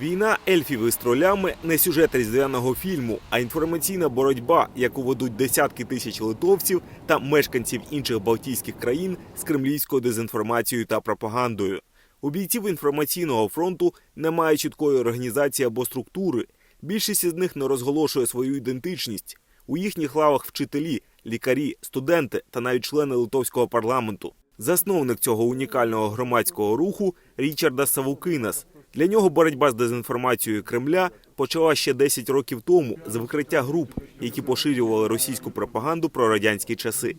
Війна ельфів із тролями не сюжет різдвяного фільму, а інформаційна боротьба, яку ведуть десятки тисяч литовців та мешканців інших балтійських країн з кремлівською дезінформацією та пропагандою. У бійців інформаційного фронту немає чіткої організації або структури. Більшість із них не розголошує свою ідентичність. У їхніх лавах вчителі, лікарі, студенти та навіть члени литовського парламенту. Засновник цього унікального громадського руху Річарда Савукинас. Для нього боротьба з дезінформацією Кремля почала ще 10 років тому з викриття груп, які поширювали російську пропаганду про радянські часи.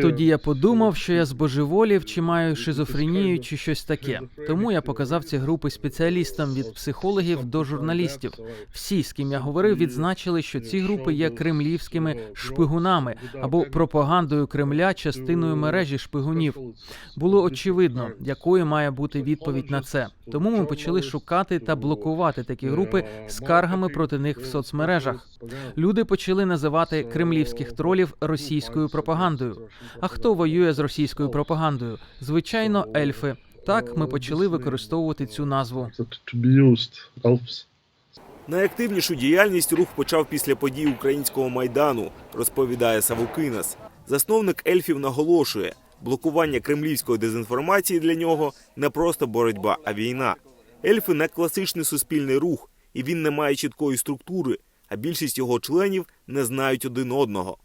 Тоді я подумав, що я збожеволів чи маю шизофренію, чи щось таке. Тому я показав ці групи спеціалістам від психологів до журналістів. Всі, з ким я говорив, відзначили, що ці групи є кремлівськими шпигунами або пропагандою Кремля, частиною мережі шпигунів. Було очевидно, якою має бути відповідь на це. Тому ми почали шукати та блокувати такі групи скаргами проти них в соцмережах. Люди почали називати кремлівських тролів російською пропагандою. А хто воює з російською пропагандою? Звичайно, ельфи. Так ми почали використовувати цю назву. Найактивнішу діяльність рух почав після подій українського майдану, розповідає Савукинас. Засновник ельфів наголошує, блокування кремлівської дезінформації для нього не просто боротьба, а війна. Ельфи не класичний суспільний рух, і він не має чіткої структури, а більшість його членів не знають один одного.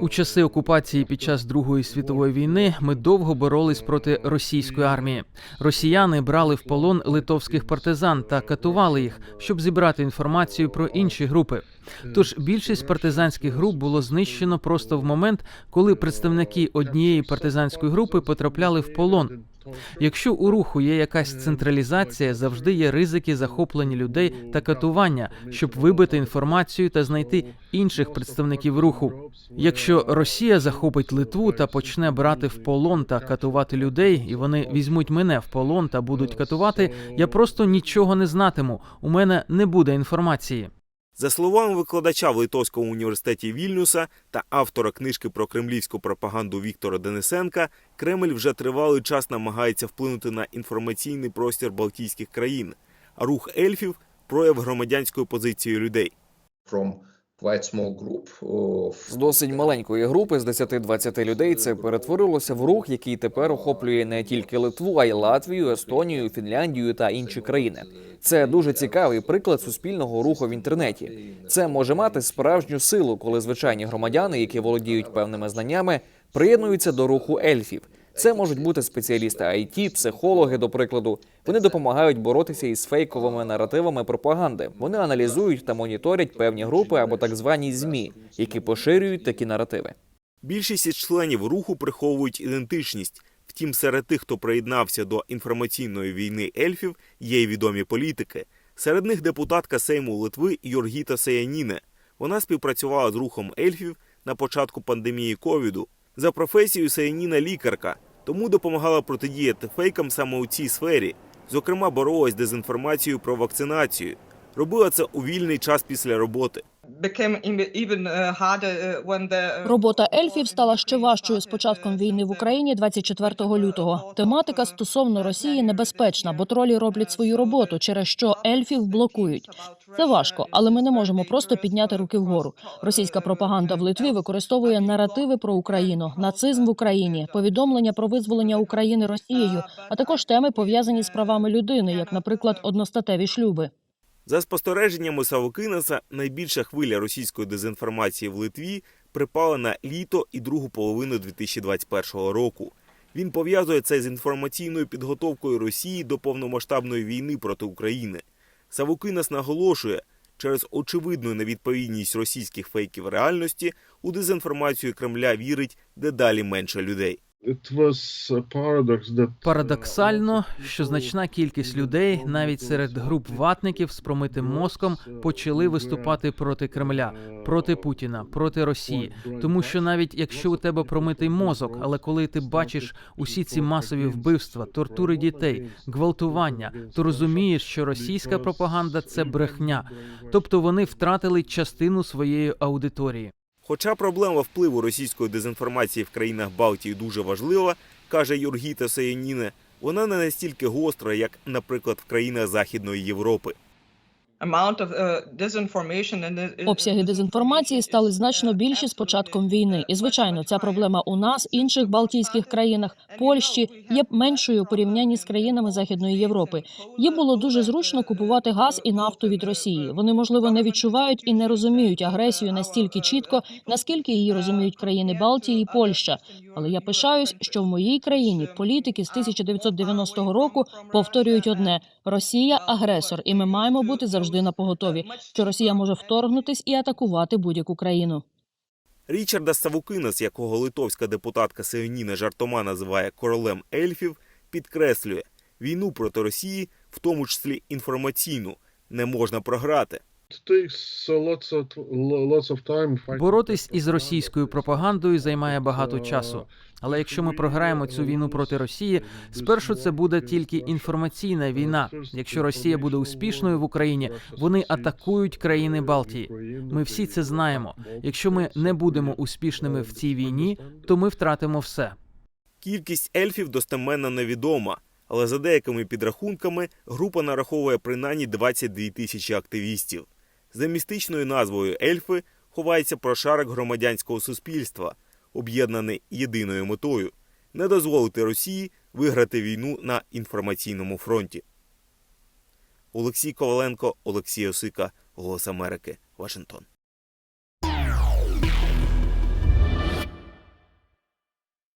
У часи окупації під час Другої світової війни ми довго боролись проти російської армії. Росіяни брали в полон литовських партизан та катували їх, щоб зібрати інформацію про інші групи. Тож більшість партизанських груп було знищено просто в момент, коли представники однієї партизанської групи потрапляли в полон. Якщо у руху є якась централізація, завжди є ризики захоплення людей та катування, щоб вибити інформацію та знайти інших представників руху. Якщо Росія захопить Литву та почне брати в полон та катувати людей, і вони візьмуть мене в полон та будуть катувати, я просто нічого не знатиму. У мене не буде інформації. За словами викладача в Литовському університеті Вільнюса та автора книжки про кремлівську пропаганду Віктора Денисенка, Кремль вже тривалий час намагається вплинути на інформаційний простір Балтійських країн. А рух ельфів прояв громадянської позиції людей. from З досить маленької групи з 10-20 людей це перетворилося в рух, який тепер охоплює не тільки Литву, а й Латвію, Естонію, Фінляндію та інші країни. Це дуже цікавий приклад суспільного руху в інтернеті. Це може мати справжню силу, коли звичайні громадяни, які володіють певними знаннями, приєднуються до руху ельфів. Це можуть бути спеціалісти IT, психологи, до прикладу. Вони допомагають боротися із фейковими наративами пропаганди. Вони аналізують та моніторять певні групи або так звані змі, які поширюють такі наративи. Більшість із членів руху приховують ідентичність. Втім, серед тих, хто приєднався до інформаційної війни ельфів, є й відомі політики. Серед них депутатка Сейму Литви Йоргіта Сеяніне. Вона співпрацювала з рухом ельфів на початку пандемії ковіду. За професією Саяніна лікарка, тому допомагала протидіяти фейкам саме у цій сфері. Зокрема, боролась дезінформацією про вакцинацію. Робила це у вільний час після роботи. Uh, uh, the Робота ельфів стала ще важчою з початком війни в Україні 24 лютого. Тематика стосовно Росії небезпечна, бо тролі роблять свою роботу, через що ельфів блокують. Це важко, але ми не можемо просто підняти руки вгору. Російська пропаганда в Литві використовує наративи про Україну, нацизм в Україні, повідомлення про визволення України Росією, а також теми пов'язані з правами людини, як, наприклад, одностатеві шлюби. За спостереженнями Савокинеса, найбільша хвиля російської дезінформації в Литві припала на літо і другу половину 2021 року. Він пов'язує це з інформаційною підготовкою Росії до повномасштабної війни проти України. Савокинес наголошує, через очевидну невідповідність російських фейків реальності у дезінформацію Кремля вірить дедалі менше людей. Uh, Парадоксально, що значна кількість людей, навіть серед груп ватників з промитим мозком, почали виступати проти Кремля, проти Путіна, проти Росії. Тому що навіть якщо у тебе промитий мозок, але коли ти бачиш усі ці масові вбивства, тортури дітей, гвалтування, то розумієш, що російська пропаганда це брехня, тобто вони втратили частину своєї аудиторії. Хоча проблема впливу російської дезінформації в країнах Балтії дуже важлива, каже Юргіта Саяніне, вона не настільки гостра, як, наприклад, в країнах Західної Європи. Обсяги дезінформації стали значно більші з початком війни. І звичайно, ця проблема у нас, інших балтійських країнах, Польщі є меншою у порівнянні з країнами Західної Європи. Їм було дуже зручно купувати газ і нафту від Росії. Вони можливо не відчувають і не розуміють агресію настільки чітко, наскільки її розуміють країни Балтії і Польща. Але я пишаюсь, що в моїй країні політики з 1990 року повторюють одне: Росія агресор, і ми маємо бути завжди на поготові, що Росія може вторгнутись і атакувати будь-яку країну. Річарда Савукинас, якого литовська депутатка Сеоніна жартома називає королем ельфів, підкреслює, війну проти Росії, в тому числі інформаційну, не можна програти. Боротись із російською пропагандою займає багато Uh, часу. Але якщо ми програємо цю війну проти Росії, спершу це буде тільки інформаційна війна. Якщо Росія буде успішною в Україні, вони атакують країни Балтії. Ми всі це знаємо. Якщо ми не будемо успішними в цій війні, то ми втратимо все. Кількість ельфів достеменно невідома, але за деякими підрахунками група нараховує принаймні 22 тисячі активістів. За містичною назвою ельфи ховається прошарок громадянського суспільства, об'єднаний єдиною метою не дозволити Росії виграти війну на інформаційному фронті. Олексій Коваленко, Олексій Осика, Голос Америки, Вашингтон.